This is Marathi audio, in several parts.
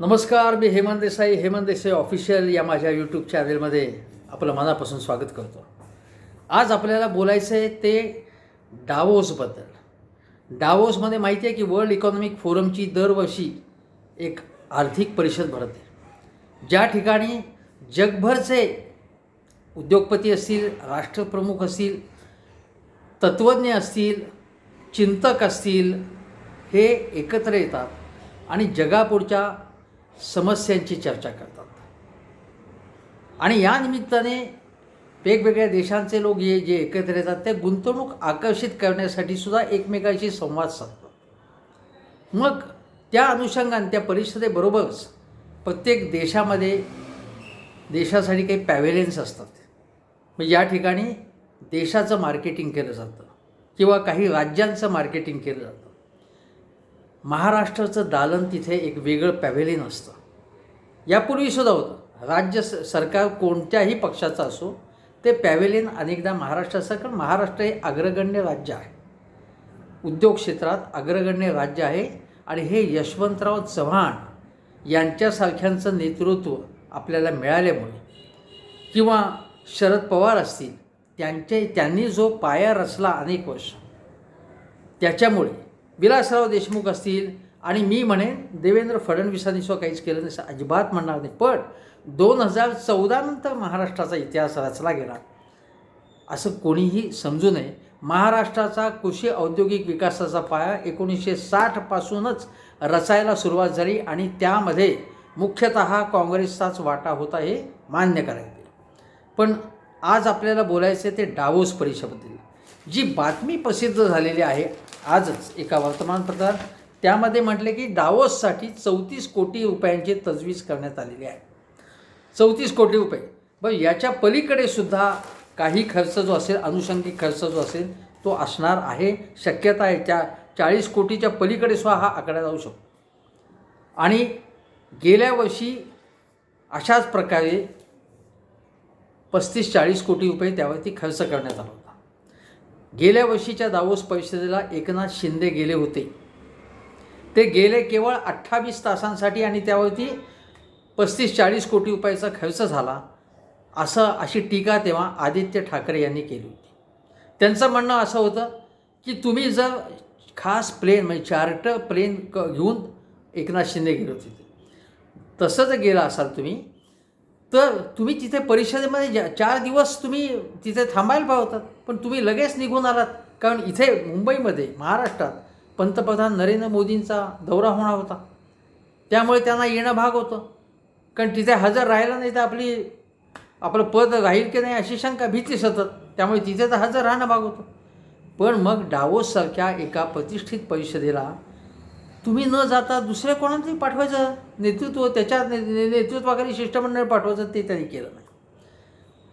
नमस्कार मी हेमंत देसाई. हेमंत देसाई ऑफिशियल या माझ्या यूट्यूब चॅनेलमध्ये आपलं मनापासून स्वागत करतो. आज आपल्याला बोलायचं आहे ते डावोसबद्दल डावोसमध्ये माहिती आहे की वर्ल्ड इकॉनॉमिक फोरमची दरवर्षी एक आर्थिक परिषद भरते. ज्या ठिकाणी जगभरचे उद्योगपती असतील राष्ट्रप्रमुख असतील तत्त्वज्ञ असतील चिंतक असतील हे एकत्र येतात आणि जगापुढच्या समस्यांची चर्चा करतात. आणि या निमित्ताने वेगवेगळ्या देशांचे लोक हे जे एकत्र येतात ते गुंतवणूक आकर्षित करण्यासाठी सुद्धा एकमेकांशी संवाद साधतात. मग त्या अनुषंगाने त्या परिषदेबरोबरच प्रत्येक देशामध्ये देशासाठी काही पॅव्हेलियन्स असतात. म्हणजे या ठिकाणी देशाचं मार्केटिंग केलं जातं किंवा काही राज्यांचं मार्केटिंग केलं जातं. महाराष्ट्राचं दालन तिथे एक वेगळं पॅव्हेलियन असतं. यापूर्वीसुद्धा होतं. राज्य स सरकार कोणत्याही पक्षाचं असो ते पॅव्हेलियन अनेकदा महाराष्ट्राचं कारण महाराष्ट्र हे अग्रगण्य राज्य आहे. उद्योग क्षेत्रात अग्रगण्य राज्य आहे आणि हे यशवंतराव चव्हाण यांच्यासारख्यांचं नेतृत्व आपल्याला मिळाल्यामुळे किंवा शरद पवार असतील त्यांचे त्यांनी जो पाया रचला अनेक वर्ष त्याच्यामुळे विलासराव देशमुख असतील आणि मी म्हणेन देवेंद्र फडणवीसांनी सुद्धा काहीच केलं नाही असं अजिबात म्हणणार नाही. पण दोन हजार चौदानंतर महाराष्ट्राचा इतिहास रचला गेला. असं कोणीही समजू नये. महाराष्ट्राचा कृषी औद्योगिक विकासाचा पाया एकोणीसशे साठपासूनच रचायला सुरुवात झाली आणि त्यामध्ये मुख्यतः काँग्रेसचाच वाटा होता हे मान्य करायचे पण आज आपल्याला बोलायचं ते डावोस परिषदेबद्दल जी बातमी प्रसिद्ध झालेली आहे आजच एका वर्तमानपत्रात त्यामध्ये म्हटले की डावोससाठी चौतीस कोटी रुपयांची तजवीज करण्यात आलेली आहे. चौतीस कोटी रुपये. बरं याच्या पलीकडे सुद्धा काही खर्च जो असेल अनुषंगिक खर्च जो असेल तो असणार आहे. शक्यता आहे त्या चाळीस कोटीच्या पलीकडे सुद्धा हा आकडा जाऊ शकतो. आणि गेल्या वर्षी अशाच प्रकारे पस्तीस चाळीस कोटी रुपये त्यावरती खर्च करण्यात आला होता. गेल्या वर्षीच्या दावोस परिषदेला एकनाथ शिंदे गेले होते. ते गेले केवळ अठ्ठावीस तासांसाठी आणि त्यावरती पस्तीस चाळीस कोटी रुपयाचा खर्च झाला असं अशी टीका तेव्हा आदित्य ठाकरे यांनी केली होती. त्यांचं म्हणणं असं होतं की तुम्ही जर खास प्लेन म्हणजे चार्टर प्लेन क घेऊन एकनाथ शिंदे गेले होते. तसं जर गेला असाल तुम्ही तर तुम्ही तिथे परिषदेमध्ये ज्या चार दिवस तुम्ही तिथे थांबायला पाहिजे होतात पण तुम्ही लगेच निघून आलात. कारण इथे मुंबईमध्ये महाराष्ट्रात पंतप्रधान नरेंद्र मोदींचा दौरा होणार होता. त्यामुळे त्यांना येणं भाग होतं. कारण तिथे हजर राहिला नाही तर आपली आपलं पद राहील की नाही अशी शंका भीती सतत. त्यामुळे तिथे तर हजर राहणं भाग होतं. पण मग डावोससारख्या एका प्रतिष्ठित परिषदेला तुम्ही न जाता दुसऱ्या कोणातरी पाठवायचं? नेतृत्व त्याच्या ने- नेतृत्वाखाली शिष्टमंडळ पाठवायचं ते त्यांनी केलं नाही.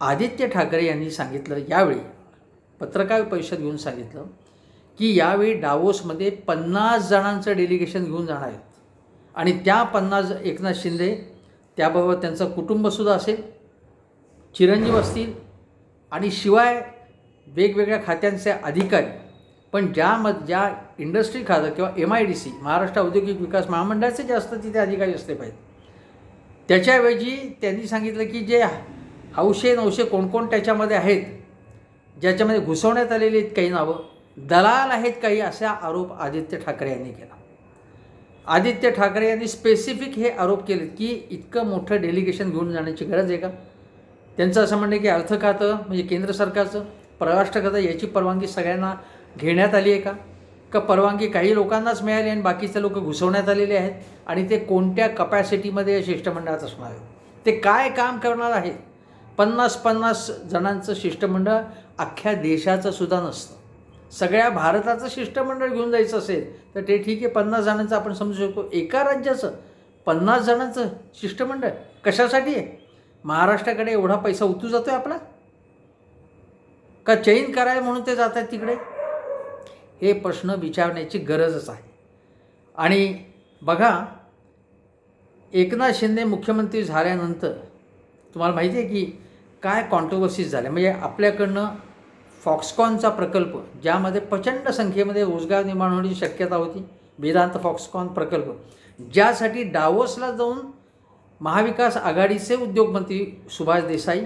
आदित्य ठाकरे यांनी सांगितलं यावेळी पत्रकार परिषद घेऊन सांगितलं की यावेळी डावोसमध्ये पन्नास जणांचं डेलिगेशन घेऊन जाणार आहेत. आणि त्या पन्नास एकनाथ शिंदे त्याबरोबर त्यांचं कुटुंबसुद्धा असेल चिरंजीव असतील आणि शिवाय वेगवेगळ्या खात्यांचे अधिकारी पण ज्या मध ज्या इंडस्ट्री खातं किंवा M I D C Maharashtra औद्योगिक विकास महामंडळाचे जास्त तिथे अधिकारी असले पाहिजेत. त्याच्याऐवजी त्यांनी सांगितलं की जे हौशे नवशे कोणकोण त्याच्यामध्ये आहेत ज्याच्यामध्ये घुसवण्यात आलेली आहेत काही नावं दलाल आहेत काही असा आरोप आदित्य ठाकरे यांनी केला. आदित्य ठाकरे यांनी स्पेसिफिक हे आरोप केलेत की इतकं मोठं डेलिगेशन घेऊन जाण्याची गरज आहे का? त्यांचं असं म्हणणं आहे की अर्थ खातं म्हणजे केंद्र सरकारचं परराष्ट्र खातं याची परवानगी सगळ्यांना घेण्यात आली आहे का? का परवानगी काही लोकांनाच मिळाली आणि बाकीचे लोक घुसवण्यात आलेले आहेत? आणि ते कोणत्या कपॅसिटीमध्ये शिष्टमंडळात असणार आहे ते काय काम करणार आहे? पन्नास पन्नास जणांचं शिष्टमंडळ अख्ख्या देशाचं सुद्धा नसतं. सगळ्या भारताचं शिष्टमंडळ घेऊन जायचं असेल तर ते ठीक आहे. पन्नास जणांचं आपण समजू शकतो. एका राज्याचं पन्नास जणांचं शिष्टमंडळ कशासाठी आहे? महाराष्ट्राकडे एवढा पैसा उतू जातो आहे आपला? का चैन कराय म्हणून ते जात आहेत तिकडे? हे प्रश्न विचारण्याची गरजच आहे. आणि बघा एकनाथ शिंदे मुख्यमंत्री झाल्यानंतर तुम्हाला माहिती आहे की काय कॉन्ट्रोवर्सीज झाल्या म्हणजे आपल्याकडनं फॉक्सकॉनचा प्रकल्प ज्यामध्ये प्रचंड संख्येमध्ये रोजगार निर्माण होण्याची शक्यता होती वेदांत फॉक्सकॉन प्रकल्प ज्यासाठी डावोसला जाऊन महाविकास आघाडीचे उद्योगमंत्री सुभाष देसाई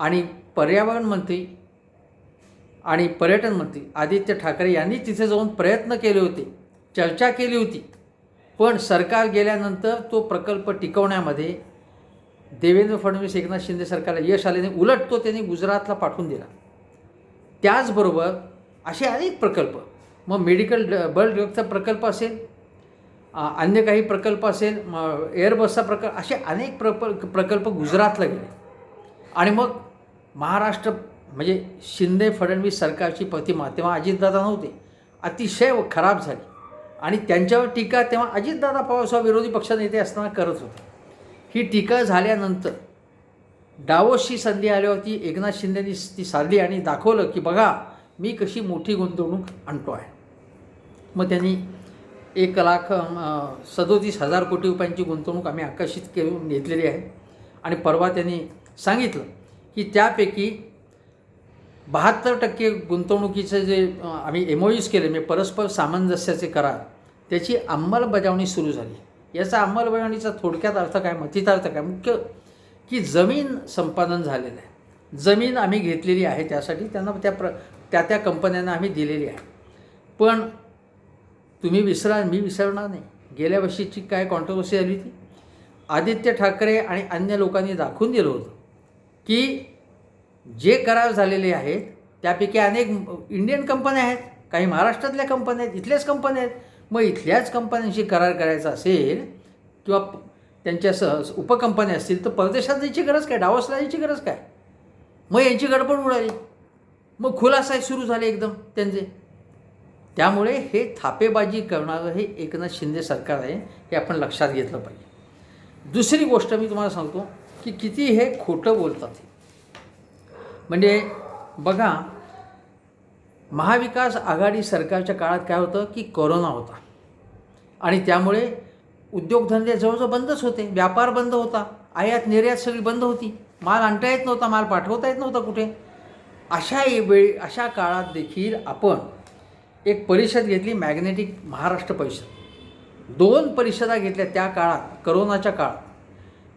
आणि पर्यावरण मंत्री आणि पर्यटन मंत्री आदित्य ठाकरे यांनी तिथे जाऊन प्रयत्न केले होते चर्चा केली होती. पण सरकार गेल्यानंतर तो प्रकल्प टिकवण्यामध्ये देवेंद्र फडणवीस एकनाथ शिंदे सरकारला यश आल्याने उलट तो त्यांनी गुजरातला पाठवून दिला. त्याचबरोबर असे अनेक प्रकल्प मग मेडिकल ड बल्ड ड्रगचा प्रकल्प असेल अन्य काही प्रकल्प असेल मग एअरबसचा प्रकल्प असे अनेक प्रकल्प प्रकल्प गुजरातला गेले. आणि मग महाराष्ट्र म्हणजे शिंदे फडणवीस सरकारची प्रतिमा तेव्हा अजितदादा नव्हते. अतिशय खराब झाली. आणि त्यांच्यावर टीका तेव्हा अजितदादा पवारसाहेब विरोधी पक्षनेते असताना करत होते. ही टीका झाल्यानंतर डावोसची संधी आल्यावरती एकनाथ शिंदेनी ती साधली आणि दाखवलं की बघा मी कशी मोठी गुंतवणूक आणतो आहे. मग त्यांनी एक लाख सदोतीस हजार कोटी रुपयांची गुंतवणूक आम्ही आकर्षित करून घेतलेली आहे. आणि परवा त्यांनी सांगितलं की त्यापैकी बहात्तर टक्के गुंतवणुकीचं जे आम्ही एमओयूज केले म्हणजे परस्पर सामंजस्याचे करार त्याची अंमलबजावणी सुरू झाली. याचा अंमलबजावणीचा थोडक्यात अर्थ काय मथितार्थ काय? मुख्य की जमीन संपादन झालेलं आहे. जमीन आम्ही घेतलेली आहे त्यासाठी त्यांना त्या प्र त्या त्या कंपन्यांना आम्ही दिलेली आहे. पण तुम्ही विसरा मी विसरणार नाही. गेल्या वर्षीची काय कॉन्ट्रोवर्सी आली होती? आदित्य ठाकरे आणि अन्य लोकांनी दाखवून दिलं होतं की जे करार झालेले आहेत त्यापैकी अनेक इंडियन कंपन्या आहेत काही महाराष्ट्रातल्या कंपन्या आहेत इथल्याच कंपन्या आहेत. मग इथल्याच कंपन्यांशी करार करायचा असेल किंवा त्यांच्या स उपकंपन्या असतील तर परदेशात जायची गरज काय? डावसला जायची गरज काय? मग यांची गडबड उडाली. मग खुलासा सुरू झाले एकदम त्यांचे. त्यामुळे हे थापेबाजी करणारं हे एकनाथ शिंदे सरकार आहे हे आपण लक्षात घेतलं पाहिजे. दुसरी गोष्ट मी तुम्हाला सांगतो की किती हे खोटं बोलतात हे. म्हणजे बघा महाविकास आघाडी सरकारच्या काळात काय होतं की कोरोना होता. आणि त्यामुळे उद्योगधंदे जवळजवळ बंदच होते व्यापार बंद होता आयात निर्यात सगळी बंद होती. माल आणता येत नव्हता माल पाठवता येत नव्हता कुठे? अशा वेळी अशा काळात देखील आपण एक परिषद घेतली मॅग्नेटिक महाराष्ट्र परिषद. दोन परिषदा घेतल्या त्या काळात करोनाच्या काळात.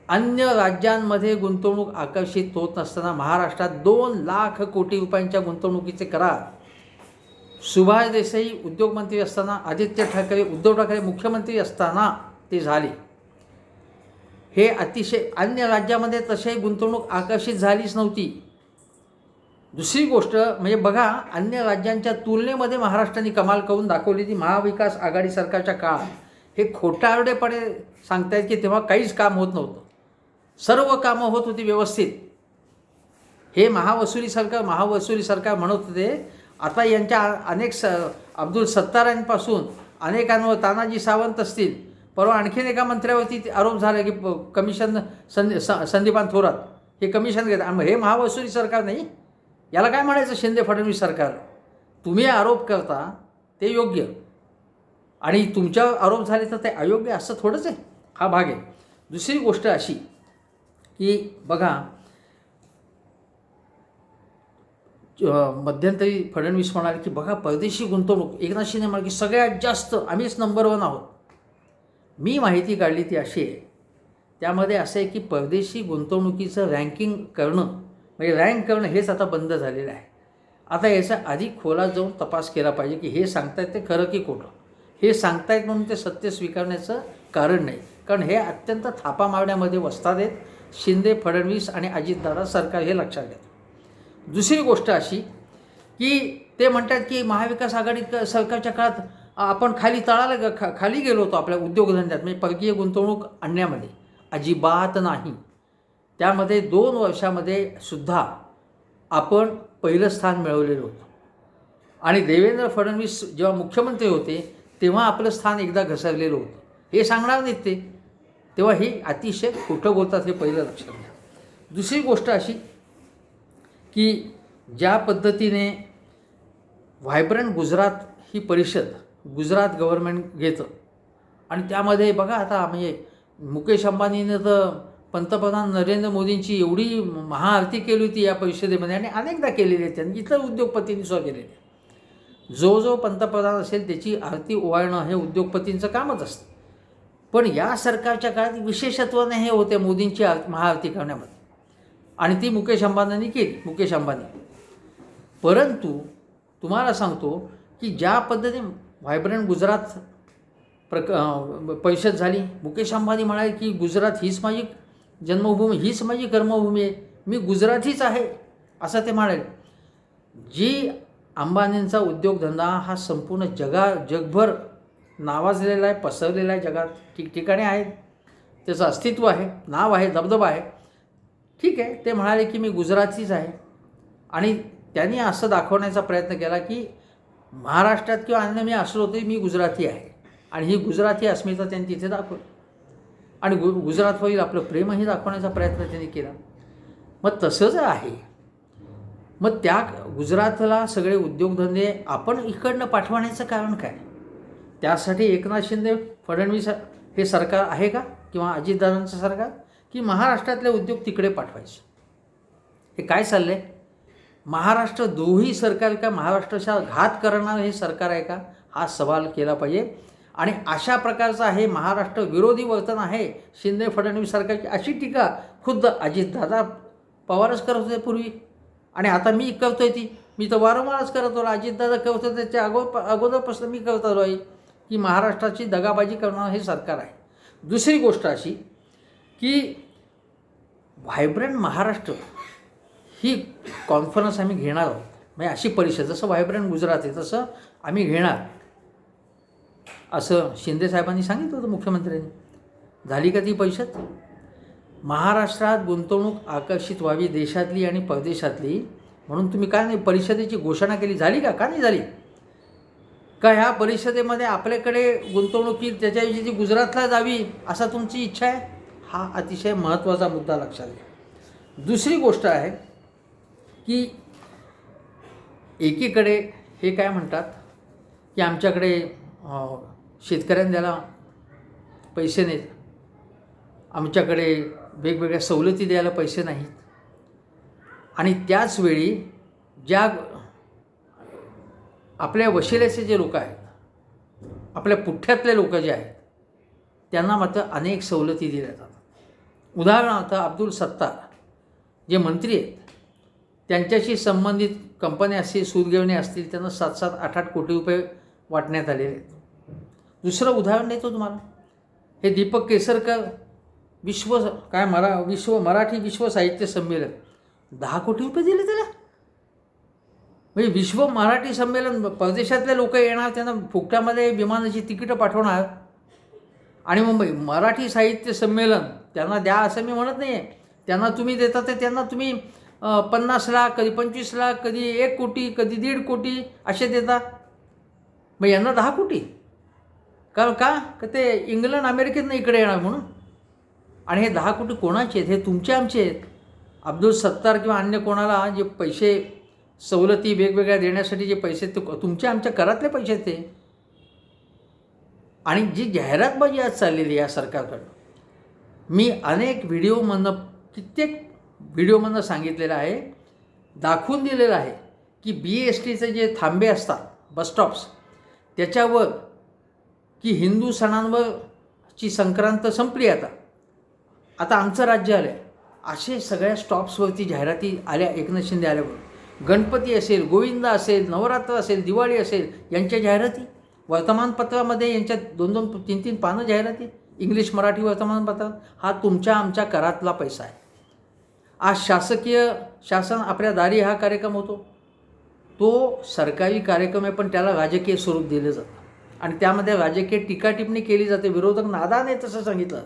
अन्य राज्यांमध्ये गुंतवणूक आकर्षित होत नसताना महाराष्ट्रात दोन लाख कोटी रुपयांच्या गुंतवणुकीचे करार. सुभाष देसाई उद्योगमंत्री असताना आदित्य ठाकरे उद्धव ठाकरे मुख्यमंत्री असताना ते झाले. हे अतिशय अन्य राज्यामध्ये तसे गुंतवणूक आकर्षित झालीच नव्हती. दुसरी गोष्ट म्हणजे बघा अन्य राज्यांच्या तुलनेमध्ये महाराष्ट्राने कमाल करून दाखवली ती महाविकास आघाडी सरकारच्या काळात. हे खोटारडेपणे सांगतायत की तेव्हा काहीच काम होत नव्हतं. सर्व कामं होत होती व्यवस्थित. हे महावसुली सरकार महावसुली सरकार म्हणत होते. आता यांच्या अनेक स अब्दुल सत्तारांपासून अनेकांवर तानाजी सावंत असतील. परवा आणखीन एका मंत्र्यावरती ते आरोप झाला की प- कमिशन संदी संदीपान थोरात हे कमिशन घेत हे महावसुली सरकार नाही. याला काय म्हणायचं शिंदे फडणवीस सरकार? तुम्ही आरोप करता ते योग्य. आणि तुमच्यावर आरोप झाले तर ते अयोग्य असं थोडंच आहे. हा भाग आहे. दुसरी गोष्ट अशी की बघा मध्यंतरी फडणवीस म्हणाले की बघा परदेशी गुंतवणूक एकनाथ शिंदे म्हणाले की सगळ्यात जास्त आम्हीच नंबर वन आहोत. मी माहिती काढली ती अशी आहे. त्यामध्ये असं आहे की परदेशी गुंतवणुकीचं रँकिंग करणं म्हणजे रँक करणं हेच आता बंद झालेलं आहे. आता याचा अधिक खोलात जाऊन तपास केला पाहिजे की हे सांगतायत ते खरं की खोटं. हे सांगतायत म्हणून ते सत्य स्वीकारण्याचं कारण नाही. कारण हे अत्यंत थापा मारण्यामध्ये वसतात आहेत. शिंदे फडणवीस आणि अजितदादा सरकार हे लक्षात घेतं दुसरी गोष्ट अशी की ते म्हणतात की महाविकास आघाडी सरकारच्या काळात आपण खाली तळाला ग- खा खाली गेलो होतो आपल्या उद्योगधंद्यात. म्हणजे परकीय गुंतवणूक आणण्यामध्ये अजिबात नाही. त्यामध्ये दोन वर्षामध्ये सुद्धा आपण पहिलं स्थान मिळवलेलं होतं. आणि देवेंद्र फडणवीस जेव्हा मुख्यमंत्री होते तेव्हा आपलं स्थान एकदा घसरलेलं होतं. हे सांगणार नाहीत ते. तेव्हा हे अतिशय खोटं बोलतात हे पहिलं लक्षात घ्या. दुसरी गोष्ट अशी की ज्या पद्धतीने व्हायब्रंट गुजरात ही परिषद गुजरात गव्हर्नमेंट घेतं आणि त्यामध्ये बघा आता म्हणजे मुकेश अंबानीनं तर पंतप्रधान नरेंद्र मोदींची एवढी महाआरती केली होती या परिषदेमध्ये आणि अनेकदा केलेली आहे त्यांनी इतर उद्योगपतींनी सुद्धा केलेली आहे. जो जो पंतप्रधान असेल त्याची आरती ओवाळणं हे उद्योगपतींचं कामच असतं. पण या सरकारच्या काळात विशेषत्वाने हे होते मोदींची आर महाआरती करण्यामध्ये. आणि ती मुकेश अंबानींनी केली मुकेश अंबानी. परंतु तुम्हाला सांगतो की ज्या पद्धतीने व्हायब्रंट गुजरात प्रक परिषद झाली मुकेश अंबानी म्हणाले की गुजरात हीच माझी जन्मभूमी हीच माझी कर्मभूमी आहे. मी गुजरातीच आहे असं ते म्हणाले. जी अंबानींचा उद्योगधंदा हा संपूर्ण जगा जगभर नावाजलेला आहे पसरलेला आहे जगात. ठिकठिकाणी आहेत. त्याचं अस्तित्व आहे नाव आहे दबदबा आहे. ठीक आहे ते म्हणाले की मी गुजरातीच आहे. आणि त्यांनी असं दाखवण्याचा प्रयत्न केला की महाराष्ट्रात किंवा अन्य मी असलो तरी मी गुजराती आहे. आणि ही गुजराती अस्मिता त्यांनी तिथे दाखवली. आणि गु गुजरातवरील आपलं प्रेमही दाखवण्याचा प्रयत्न त्यांनी केला. मग तसंच आहे. मग त्या गुजरातला सगळे उद्योगधंदे आपण इकडनं पाठवण्याचं कारण काय? त्यासाठी एकनाथ शिंदे फडणवीस हे सरकार आहे का? किंवा अजितदादांचं सरकार? की महाराष्ट्रातले उद्योग तिकडे पाठवायचे? हे काय चाललं आहे महाराष्ट्र दोही सरकार का महाराष्ट्राच्या घात करणारं हे सरकार आहे का? हा सवाल केला पाहिजे. आणि अशा प्रकारचं आहे महाराष्ट्र विरोधी वर्तन आहे शिंदे फडणवीस सरकारची अशी टीका खुद्द अजितदादा पवारच करत होते पूर्वी. आणि आता मी करतोय ती. मी तर वारंवारच करत होतो अजितदादा करत होते त्याच्या अगो अगोदरपासून मी करत आलो आहे. की महाराष्ट्राची दगाबाजी करणारं हे सरकार आहे. दुसरी गोष्ट अशी की व्हायब्रंट महाराष्ट्र ही कॉन्फरन्स आम्ही घेणार आहोत. म्हणजे अशी परिषद जसं व्हायब्रंट गुजरात आहे तसं आम्ही घेणार. असं शिंदे साहेबांनी सांगितलं होतं मुख्यमंत्र्यांनी. झाली का ती परिषद? महाराष्ट्रात गुंतवणूक आकर्षित व्हावी देशातली आणि परदेशातली. म्हणून तुम्ही काय नाही परिषदेची घोषणा केली झाली का? का नाही झाली? का ह्या परिषदेमध्ये आपल्याकडे गुंतवणूक येईल त्याच्याविषयी जी गुजरातला जावी असा तुमची इच्छा आहे? हा अतिशय महत्त्वाचा मुद्दा लक्षात घ्या. दुसरी गोष्ट आहे की एकीकडे हे काय म्हणतात की आमच्याकडे अं, शेतकऱ्यांना द्यायला पैसे नाहीत आमच्याकडे वेगवेगळ्या सवलती द्यायला पैसे नाहीत. आणि त्याचवेळी ज्या आपल्या वशिल्याचे जे लोक आहेत आपल्या पुठ्ठ्यातले लोक जे आहेत त्यांना मात्र अनेक सवलती दिल्या जातात. उदाहरणार्थ अब्दुल सत्तार जे मंत्री आहेत त्यांच्याशी संबंधित कंपन्या असतील सूतगिरणी असतील त्यांना सात सात आठ आठ कोटी रुपये वाटण्यात आलेले आहेत. दुसरं उदाहरण देतो तुम्हाला. हे दीपक केसरकर विश्व काय मरा विश्व मराठी विश्व साहित्य संमेलन दहा कोटी रुपये दिले त्याला? म्हणजे विश्व मराठी संमेलन परदेशातले लोक येणार त्यांना फुकट्यामध्ये विमानाची तिकीटं पाठवणार. आणि मुंबई मराठी साहित्य संमेलन त्यांना द्या असं मी म्हणत नाही आहे त्यांना तुम्ही देता तर त्यांना तुम्ही पन्नास लाख कधी पंचवीस लाख कधी एक कोटी कधी दीड कोटी असे देता. मग यांना दहा कोटी. कारण का? का ते इंग्लंड अमेरिकेतनं इकडे येणार म्हणून? आणि हे दहा कोटी कोणाचे आहेत? हे तुमचे आमचे आहेत. अब्दुल सत्तार किंवा अन्य कोणाला जे पैसे सवलती वेगवेगळ्या देण्यासाठी जे पैसे ते तुमच्या आमच्या करातले पैसे ते. आणि जी जाहिरातबाजी आज चाललेली आहे या सरकारकडं मी अनेक व्हिडिओमधनं कित्येक व्हिडिओमधनं सांगितलेलं आहे दाखवून दिलेलं आहे की बी एस टीचे जे थांबे असतात बसस्टॉप्स त्याच्यावर की हिंदू सणांवरची संक्रांत संपली आता. आता आमचं राज्य आलं आहे असे सगळ्या स्टॉप्सवरती जाहिराती आल्या एकनाथ शिंदे आल्यावर. गणपती असेल गोविंदा असेल नवरात्र असेल दिवाळी असेल यांच्या जाहिराती? वर्तमानपत्रामध्ये यांच्या दोन दोन तीन तीन पानं जाहिराती? इंग्लिश मराठी वर्तमानपत्रात हा तुमच्या आमच्या करातला पैसा आहे. आज शासकीय शासन आपल्या दारी हा कार्यक्रम होतो. तो सरकारी कार्यक्रम आहे पण त्याला राजकीय स्वरूप दिलं जातं. आणि त्यामध्ये राजकीय टीकाटिपणी केली जाते. विरोधक नादाने तसं सांगितलं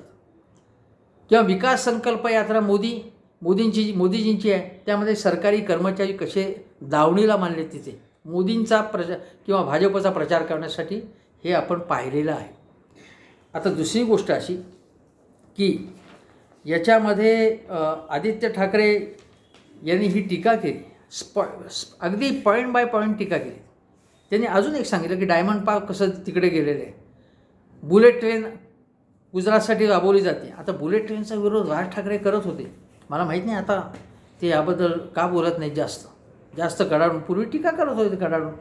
किंवा विकास संकल्प यात्रा मोदी मोदींची जी मोदीजींची आहे. त्यामध्ये सरकारी कर्मचारी कसे दावणीला मानले तिथे? मोदींचा प्रचार किंवा भाजपचा प्रचार करण्यासाठी हे आपण पाहिलेलं आहे. आता दुसरी गोष्ट अशी की याच्यामध्ये आदित्य ठाकरे यांनी ही टीका केली. स्प- अगदी पॉईंट बाय पॉईंट टीका केली. त्यांनी अजून एक सांगितलं की डायमंड पार्क कसं तिकडे गेलेलं आहे. बुलेट ट्रेन गुजरातसाठी राबवली जाते. आता बुलेट ट्रेनचा विरोध राज ठाकरे करत होते. मला माहीत नाही आता ते याबद्दल का बोलत नाहीत जास्त. जास्त कडाडून पूर्वी टीका करत होते कडाडून.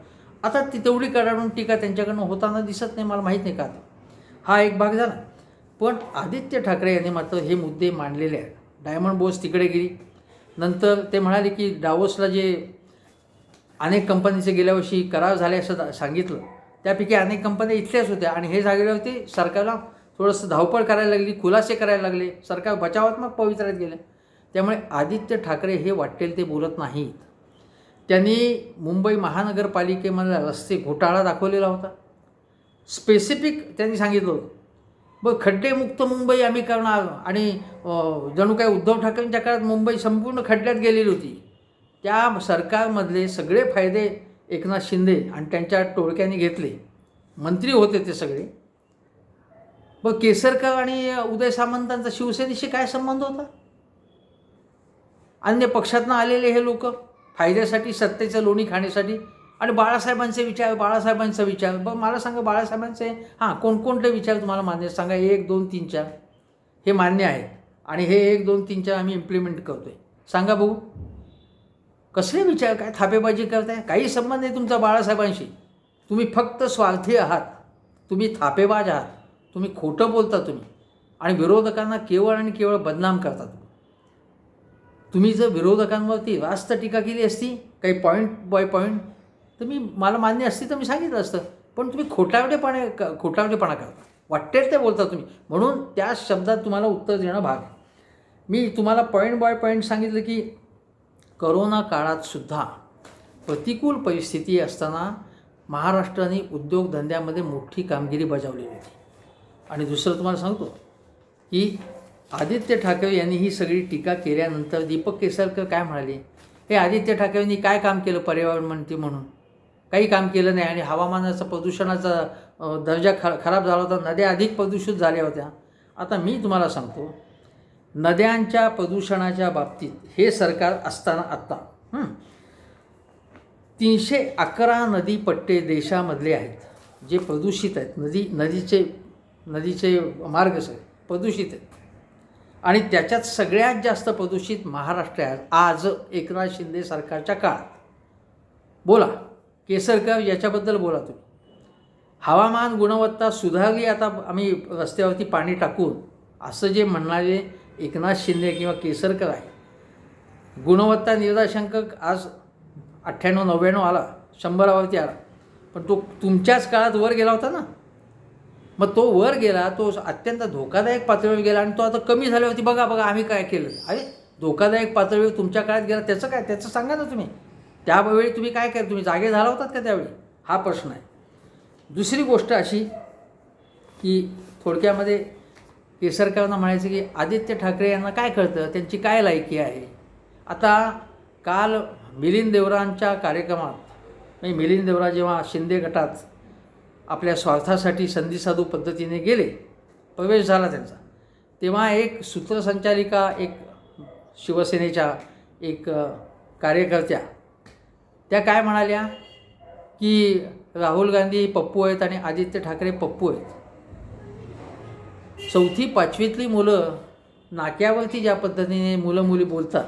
आता ती तेवढी कडाडून टीका त्यांच्याकडनं होताना दिसत नाही मला माहीत नाही का आता. हा एक भाग झाला. पण आदित्य ठाकरे यांनी मात्र हे मुद्दे मांडलेले आहेत. डायमंड बोस तिकडे गेली. नंतर ते म्हणाले की डावोसला जे अनेक कंपनीचे गेल्या वर्षी करार झाले असं सांगितलं. त्यापैकी अनेक कंपन्या इथल्याच होत्या आणि हे झाल्यावरती सरकारला थोडंसं धावपळ करायला लागली खुलासे करायला लागले. सरकार बचावात्मक पवित्र्यात गेले. त्यामुळे आदित्य ठाकरे हे वाटेल ते बोलत नाहीत. त्यांनी मुंबई महानगरपालिकेमधला रस्ते घोटाळा दाखवलेला होता. स्पेसिफिक त्यांनी सांगितलं होतं. बघ खड्डेमुक्त मुंबई आम्ही करणार आणि जणू काय उद्धव ठाकरेंच्या काळात मुंबई संपूर्ण खड्ड्यात गेलेली होती. त्या सरकारमधले सगळे फायदे एकनाथ शिंदे आणि त्यांच्या टोळक्यांनी घेतले. मंत्री होते ते सगळे. मग केसरकर आणि उदय सामंतांचा शिवसेनेशी काय संबंध होता? अन्य पक्षातनं आलेले हे लोक फायद्यासाठी सत्तेचं लोणी खाण्यासाठी. आणि बाळासाहेबांचे विचार बाळासाहेबांचा विचार. बघ मला सांगा बाळासाहेबांचे हां कोणकोणते विचार तुम्हाला मान्य सांगा एक दोन तीन चार. हे मान्य आहेत. आणि हे एक दोन तीन चार आम्ही इम्प्लिमेंट आहे सांगा बघू. कसले विचार काय थापेबाजी करताय? काही संबंध नाही तुमचा बाळासाहेबांशी? तुम्ही फक्त स्वार्थी आहात. तुम्ही थापेबाज आहात. तुम्ही खोटं बोलता तुम्ही. आणि विरोधकांना केवळ आणि केवळ बदनाम करता तुम्ही. तुम्ही जर विरोधकांवरती रास्त टीका केली असती काही पॉईंट बाय पॉईंट तर मी मला मान्य असती तर मी सांगितलं असतं. पण तुम्ही खोटावडेपणे क- खोटावडेपणा करता वाटेल ते बोलता तुम्ही. म्हणून त्या शब्दात तुम्हाला उत्तर देणं भाग आहे. मी तुम्हाला पॉईंट बाय पॉईंट सांगितलं की करोना काळात सुद्धा प्रतिकूल परिस्थिती असताना महाराष्ट्राने उद्योगधंद्यामध्ये मोठी कामगिरी बजावलेली होती. आणि दुसरं तुम्हाला सांगतो की आदित्य ठाकरे यांनी ही सगळी टीका केल्यानंतर दीपक केसरकर काय म्हणाले? हे आदित्य ठाकरेंनी काय काम केलं पर्यावरण मंत्री म्हणून? काही काम केलं नाही आणि हवामानाचा प्रदूषणाचा दर्जा ख खराब झाला होता. नद्या अधिक प्रदूषित झाल्या होत्या. आता मी तुम्हाला सांगतो नद्यांच्या प्रदूषणाच्या बाबतीत हे सरकार असताना आत्ता तीनशे अकरा नदीपट्टे देशामधले आहेत जे प्रदूषित आहेत. नदी नदीचे नदीचे मार्ग सगळे प्रदूषित आहेत. आणि त्याच्यात सगळ्यात जास्त प्रदूषित महाराष्ट्र आहे. आज एकनाथ शिंदे सरकारच्या काळात. बोला केसरकर याच्याबद्दल बोला तुम्ही. हवामान गुणवत्ता सुधारली आता आम्ही रस्त्यावरती पाणी टाकून असं जे म्हणणारे एकनाथ शिंदे किंवा केसरकर आहे. गुणवत्ता निर्देशांक आज अठ्ठ्याण्णव नव्याण्णव आला शंभरावरती आला. पण तो तुमच्याच काळात वर गेला होता ना? मग तो वर गेला तो अत्यंत धोकादायक पातळीवर गेला आणि तो आता कमी झाल्यावरती बघा बघा आम्ही काय केलं? अरे धोकादायक पातळीवर तुमच्या काळात गेला त्याचं काय? त्याचं सांगा ना तुम्ही. त्यावेळी तुम्ही काय केलं? तुम्ही जागे झाला होतात का त्यावेळी? हा प्रश्न आहे. दुसरी गोष्ट अशी की थोडक्यामध्ये केसरकरांना म्हणायचं की आदित्य ठाकरे यांना काय कळतं? त्यांची काय लायकी आहे? आता काल मिलिंद देवरांच्या कार्यक्रमात म्हणजे मिलिंद देवरा जेव्हा शिंदे गटात आपल्या स्वार्थासाठी संधीसाधू पद्धतीने गेले. प्रवेश झाला त्यांचा. तेव्हा एक सूत्रसंचालिका एक शिवसेनेच्या एक कार्यकर्त्या त्या काय म्हणाल्या? की राहुल गांधी पप्पू आहेत आणि आदित्य ठाकरे पप्पू आहेत. चौथी पाचवीतली मुलं नाक्यावरती ज्या पद्धतीने मुलं मुली बोलतात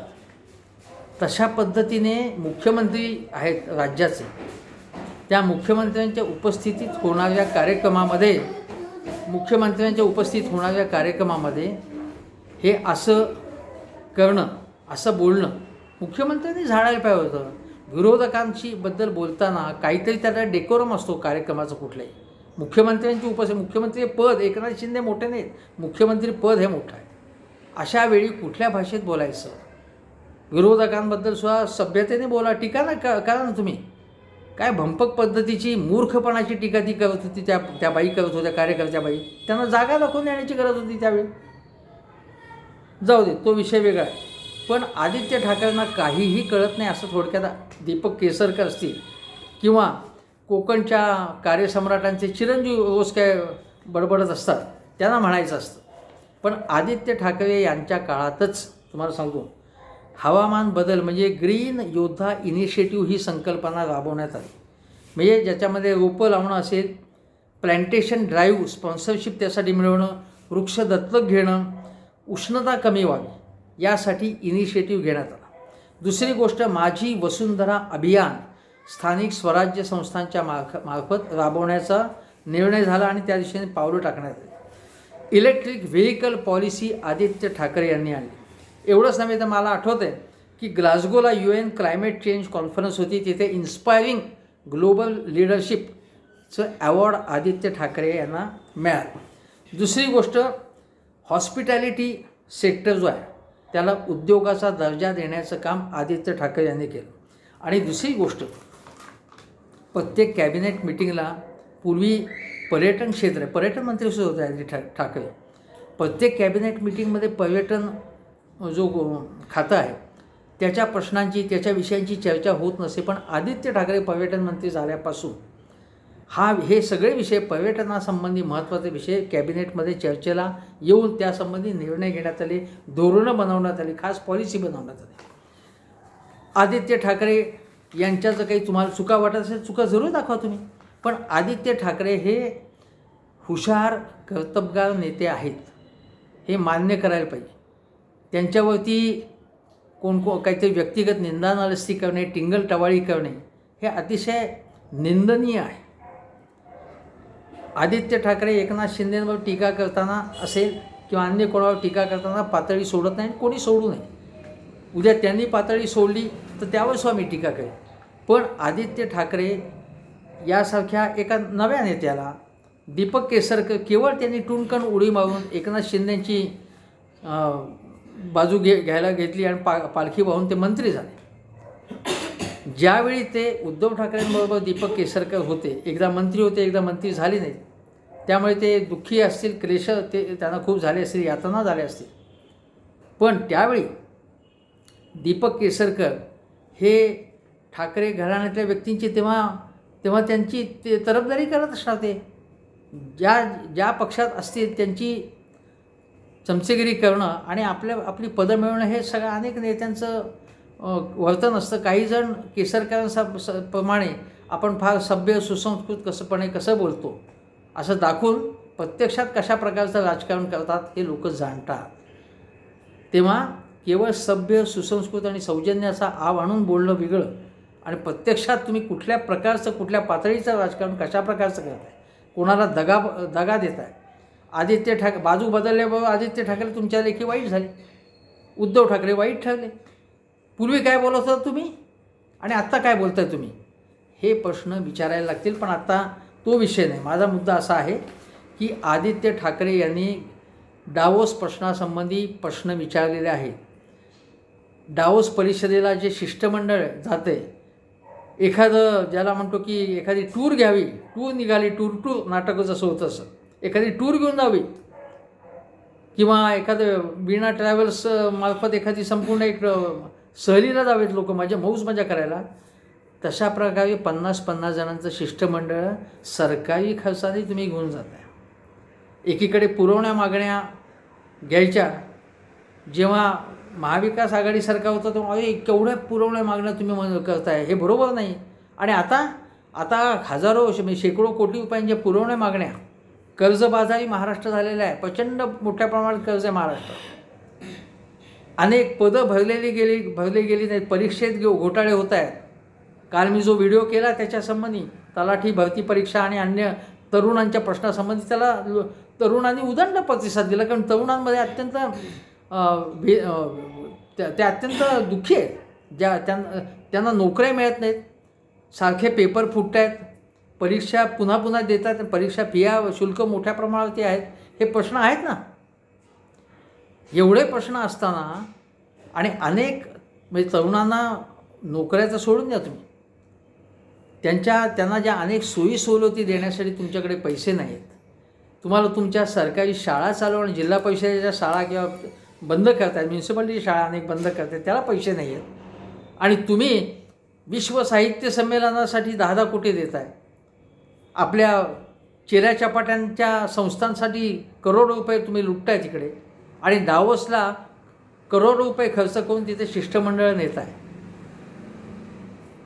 तशा पद्धतीने मुख्यमंत्री आहेत राज्याचे. त्या मुख्यमंत्र्यांच्या उपस्थितीत होणाऱ्या कार्यक्रमामध्ये मुख्यमंत्र्यांच्या उपस्थित होणाऱ्या कार्यक्रमामध्ये हे असं करणं असं बोलणं मुख्यमंत्र्यांनी झाडायला पाहिजे होतं. विरोधकांशी बद्दल बोलताना काहीतरी त्याला डेकोरम असतो कार्यक्रमाचं कुठलंही. मुख्यमंत्र्यांची उपस्थित मुख्यमंत्री पद एकनाथ शिंदे मोठे नाहीत. मुख्यमंत्री पद हे मोठं आहे. अशा वेळी कुठल्या भाषेत बोलायचं? विरोधकांबद्दल सुद्धा सभ्यतेने बोला टीका ना क- करा ना तुम्ही. काय भंपक पद्धतीची मूर्खपणाची टीका ती करत होती त्या त्या बाई करत होत्या कार्यकर्त्या बाई. त्यांना जागा दाखवून देण्याची गरज होती त्यावेळी. जाऊ दे तो विषय वेगळा आहे. पण आदित्य ठाकरेंना काहीही कळत नाही असं थोडक्यात दीपक केसरकर असतील किंवा कोकणच्या कार्यसम्राटांचे चिरंजीव रोज काय बडबडत असतात त्यांना म्हणायचं असतं. पण आदित्य ठाकरे यांच्या काळातच तुम्हाला सांगतो हवामान बदल म्हणजे ग्रीन योद्धा इनिशिएटिव्ह ही संकल्पना राबवण्यात आली. म्हणजे ज्याच्यामध्ये रोपं लावणं असेल प्लॅन्टेशन ड्राईव्ह स्पॉन्सरशिप त्यासाठी मिळवणं वृक्ष दत्तक घेणं उष्णता कमी व्हावी यासाठी इनिशिएटिव्ह घेण्यात आला. दुसरी गोष्ट माझी वसुंधरा अभियान स्थानिक स्वराज्य संस्थांच्या मार्फ मार्फत राबवण्याचा निर्णय झाला आणि त्या दिशेने पावलं टाकण्यात आली. Electric vehicle policy Aditya Thackeray यांनी आणली. एवढंच नव्हे तर मला आठवतं आहे की ग्लासगोला U N climate change conference होती. तिथे इन्स्पायरिंग ग्लोबल लिडरशिपचं अवॉर्ड आदित्य ठाकरे यांना मिळालं. दुसरी गोष्ट हॉस्पिटॅलिटी सेक्टर जो आहे त्याला उद्योगाचा दर्जा देण्याचं काम आदित्य ठाकरे यांनी केलं. आणि दुसरी गोष्ट प्रत्येक कॅबिनेट मिटिंगला पूर्वी पर्यटन क्षेत्र पर्यटन मंत्री सुद्धा होते आदित्य ठा ठाकरे. प्रत्येक कॅबिनेट मिटिंगमध्ये पर्यटन जो खातं आहे त्याच्या प्रश्नांची त्याच्या विषयांची चर्चा होत नसे पण आदित्य ठाकरे पर्यटन मंत्री झाल्यापासून हा हे सगळे विषय पर्यटनासंबंधी महत्त्वाचे विषय कॅबिनेटमध्ये चर्चेला येऊन त्यासंबंधी निर्णय घेण्यात आले धोरणं बनवण्यात आली खास पॉलिसी बनवण्यात आली. आदित्य ठाकरे यांच्याचं काही तुम्हाला चुका वाटत असेल चुका जरूर दाखवा तुम्ही. पण आदित्य ठाकरे हे हुशार कर्तबगार नेते आहेत हे मान्य करायला पाहिजे. त्यांच्यावरती कोण को काहीतरी व्यक्तिगत निंदानालस्ती करणे टिंगल टवाळी करणे हे अतिशय निंदनीय आहे. आदित्य ठाकरे एकनाथ शिंदेंवर टीका करताना असेल किंवा अन्य कोणावर टीका करताना पातळी सोडत नाही आणि कोणी सोडू नये. उद्या त्यांनी पातळी सोडली तर त्यावर स्वामी टीका करेल. पण आदित्य ठाकरे यासारख्या एका नव्या नेत्याला दीपक केसरकर केवळ त्यांनी टुणकण उडी मारून एकनाथ शिंदेची बाजू घे घ्यायला घेतली आणि पा पालखी वाहून ते मंत्री झाले. ज्यावेळी ते उद्धव ठाकरेंबरोबर दीपक केसरकर होते एकदा मंत्री होते एकदा मंत्री झाले नाहीत. त्यामुळे ते दुःखी असतील क्लेश ते त्यांना खूप झाले असतील यातना झाले असतील. पण त्यावेळी दीपक केसरकर हे ठाकरे घराण्यातल्या व्यक्तींची तेव्हा तेव्हा त्यांची ते तरफदारी करत असणार ते. ज्या ज्या पक्षात असतील त्यांची चमचेगिरी करणं आणि आपल्या आपली पदं मिळवणं हे सगळं अनेक नेत्यांचं वर्तन असतं. काही जण केसरकरांसा स प्रमाणे आपण फार सभ्य सुसंस्कृत कसंपणे कसं बोलतो असं दाखवून प्रत्यक्षात कशा प्रकारचं राजकारण करतात हे लोक जाणतात. तेव्हा केवळ सभ्य सुसंस्कृत आणि सौजन्याचा आव आणून बोलणं वेगळं आणि प्रत्यक्षात तुम्ही कुठल्या प्रकारचं कुठल्या पातळीचं राजकारण कशा प्रकारचं करताय? कोणाला दगा दगा देताय? आदित्य ठाकरे बाजू बदलल्याबरोबर आदित्य ठाकरे तुमच्या लेखी वाईट झाले. उद्धव ठाकरे वाईट ठरले. पूर्वी काय बोलत होता तुम्ही? आणि आत्ता काय बोलताय तुम्ही? हे प्रश्न विचारायला लागतील पण आत्ता तो विषय नाही. माझा मुद्दा असा आहे की आदित्य ठाकरे यांनी डावोस प्रश्नासंबंधी प्रश्न विचारलेले आहेत. डावोस परिषदेला जे शिष्टमंडळ जाते एखादं ज्याला म्हणतो की एखादी टूर घ्यावी टूर निघाली टूर टूर नाटकच असं होतं असं. एखादी टूर घेऊन जावी. किंवा एखादं वीणा ट्रॅव्हल्स मार्फत एखादी संपूर्ण एक सहलीला जावेत लोक माझ्या मौज मजा करायला. तशा प्रकारे पन्नास पन्नास जणांचं शिष्टमंडळ सरकारी खर्चाने तुम्ही घेऊन जाताय. एकीकडे पुरवण्या मागण्या घ्यायच्या. जेव्हा महाविकास आघाडी सरकार होतं तेव्हा अरे केवढ्या पुरवण्या मागण्या तुम्ही म्हण करताय? हे बरोबर नाही. आणि आता आता हजारो म्हणजे शेकडो कोटी रुपयांच्या पुरवण्या मागण्या कर्जबाजारी महाराष्ट्र झालेला आहे. प्रचंड मोठ्या प्रमाणात कर्ज आहे महाराष्ट्र. अनेक पदं भरलेली गेली भरली गेली नाहीत. परीक्षेत घेऊ घोटाळे होत आहेत. काल मी जो व्हिडिओ केला त्याच्यासंबंधी तलाठी भरती परीक्षा आणि अन्य तरुणांच्या प्रश्नासंबंधी त्याला तरुणांनी उदंड प्रतिसाद दिला. कारण तरुणांमध्ये अत्यंत भे त्या अत्यंत दुःखी आहेत. ज्या त्यां त्यांना नोकऱ्या मिळत नाहीत. सारखे पेपर फुटत आहेत परीक्षा पुन्हा पुन्हा देतात परीक्षा फिया शुल्क मोठ्या प्रमाणावरती आहेत. हे प्रश्न आहेत ना? एवढे प्रश्न असताना आणि अनेक म्हणजे तरुणांना नोकऱ्याचं सोडून द्या तुम्ही. त्यांच्या त्यांना ज्या अनेक सोयी सवलती देण्यासाठी तुमच्याकडे पैसे नाहीत. तुम्हाला तुमच्या सरकारी शाळा चालवणं जिल्हा परिषदेच्या शाळा किंवा बंद करतात म्युन्सिपालिटी शाळा अनेक बंद करतात त्याला पैसे नाही आहेत आणि तुम्ही विश्व साहित्य संमेलनासाठी दहा दहा कोटी देताय. आपल्या चेऱ्या चपाट्यांच्या संस्थांसाठी करोडो रुपये तुम्ही लुटताय तिकडे. आणि दावोसला करोडो रुपये खर्च करून तिथे शिष्टमंडळ नेत आहे.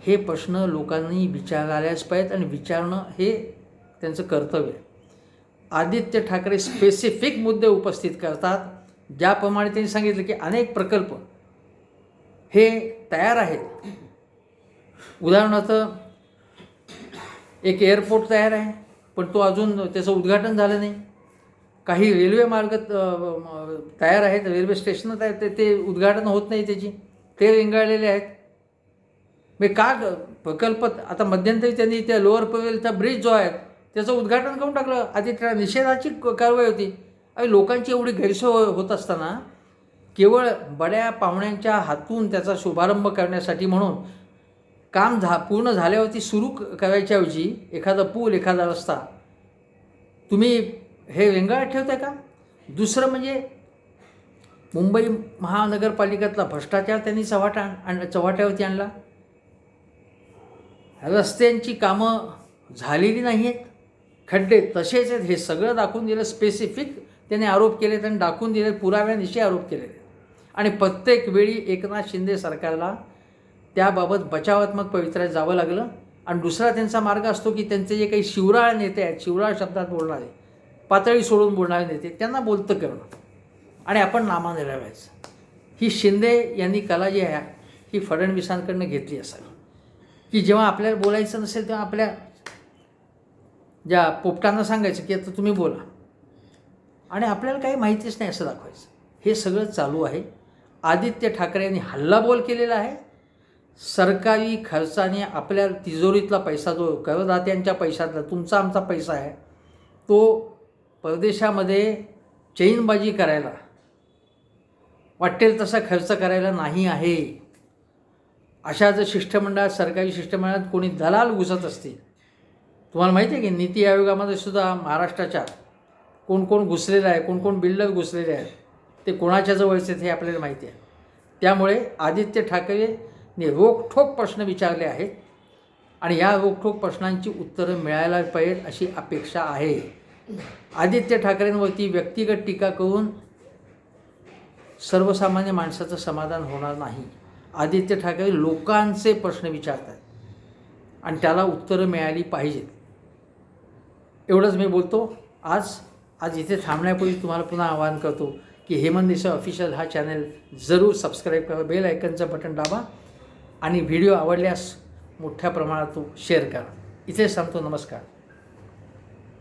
हे प्रश्न लोकांनी विचारायलाच पाहिजेत आणि विचारणं हे त्यांचं कर्तव्य आहे. आदित्य ठाकरे स्पेसिफिक मुद्दे उपस्थित करतात ज्याप्रमाणे त्यांनी सांगितलं की अनेक प्रकल्प हे तयार आहेत. उदाहरणार्थ एक एअरपोर्ट तयार आहे. पण तो अजून त्याचं उद्घाटन झालं नाही. काही रेल्वे मार्ग तयार आहेत. रेल्वे स्टेशनं तयार ते ते उद्घाटन होत नाही त्याची. ते रेंगाळलेले आहेत. मी का प्रकल्प आता मध्यंतरी त्यांनी त्या लोअर पवेलचा ब्रिज जो आहे त्याचं उद्घाटन करून टाकलं. आधी त्या निषेधाची क- कारवाई होती. आणि लोकांची एवढी गैरसोय होत असताना केवळ बड्या पाहुण्यांच्या हातून त्याचा शुभारंभ करण्यासाठी म्हणून काम झा पूर्ण झाल्यावरती सुरू क- करायच्याऐवजी एखादा पूल एखादा रस्ता तुम्ही हे रेंगाळत ठेवताय का? दुसरं म्हणजे मुंबई महानगरपालिकेतला भ्रष्टाचार त्यांनी चव्हाटा आण चव्हाट्यावरती आणला. रस्त्यांची कामं झालेली नाही आहेत खड्डे तसेच आहेत. हे सगळं दाखवून दिलं. स्पेसिफिक त्याने आरोप केले आणि दाखवून दिले पुराव्यानिशी आरोप केलेले आणि प्रत्येक वेळी एकनाथ शिंदे सरकारला त्याबाबत बचावात्मक पवित्र्यात जावं लागलं. आणि दुसरा त्यांचा मार्ग असतो की त्यांचे जे काही शिवराळ नेते आहेत शिवराळ शब्दात बोलणारे पातळी सोडून बोलणारे नेते त्यांना बोलतं करणं. आणि आपण नामाने लावायचं ही शिंदे यांनी कला जी आहे ही फडणवीसांकडनं घेतली असावी. की जेव्हा आपल्याला बोलायचं नसेल तेव्हा आपल्या ज्या पोपटांना सांगायचं की आता तुम्ही बोला. आणि आपल्याला काही माहितीच नाही असं दाखवायचं. हे सगळं चालू आहे. आदित्य ठाकरे यांनी हल्लाबोल केलेला आहे. सरकारी खर्चाने आपल्या तिजोरीतला पैसा जो करदात्यांच्या पैशातला तुमचा आमचा पैसा आहे तो परदेशामध्ये चैनबाजी करायला वाटेल तसा खर्च करायला नाही आहे. अशा जर शिष्टमंडळात सरकारी शिष्टमंडळात कोणी दलाल घुसत असतील तुम्हाला माहिती आहे की नीती आयोगामध्ये सुद्धा महाराष्ट्राच्या कोण कोण घुसलेलं आहे कोण कोण बिल्डर घुसलेले आहेत ते कोणाच्या जवळचे आहेत हे आपल्याला माहिती आहे. त्यामुळे आदित्य ठाकरे ठाकरेने रोखठोक प्रश्न विचारले आहेत आणि या रोखठोक प्रश्नांची उत्तरं मिळायला पाहिजेत अशी अपेक्षा आहे. आदित्य ठाकरेंवरती व्यक्तिगत टीका करून सर्वसामान्य माणसाचं समाधान होणार नाही. आदित्य ठाकरे लोकांचे प्रश्न विचारतात आणि त्याला उत्तरं मिळाली पाहिजेत. एवढंच मी बोलतो. आज आज इथे थांबण्यापूर्वी तुम्हाला पुन्हा आवाहन करतो की हेमंत देसाई ऑफिशियल हा चॅनल जरूर सबस्क्राईब करा. बेल आयकनचं बटन दाबा. आणि व्हिडिओ आवडल्यास मोठ्या प्रमाणात तो शेअर करा. इथे सांगतो नमस्कार.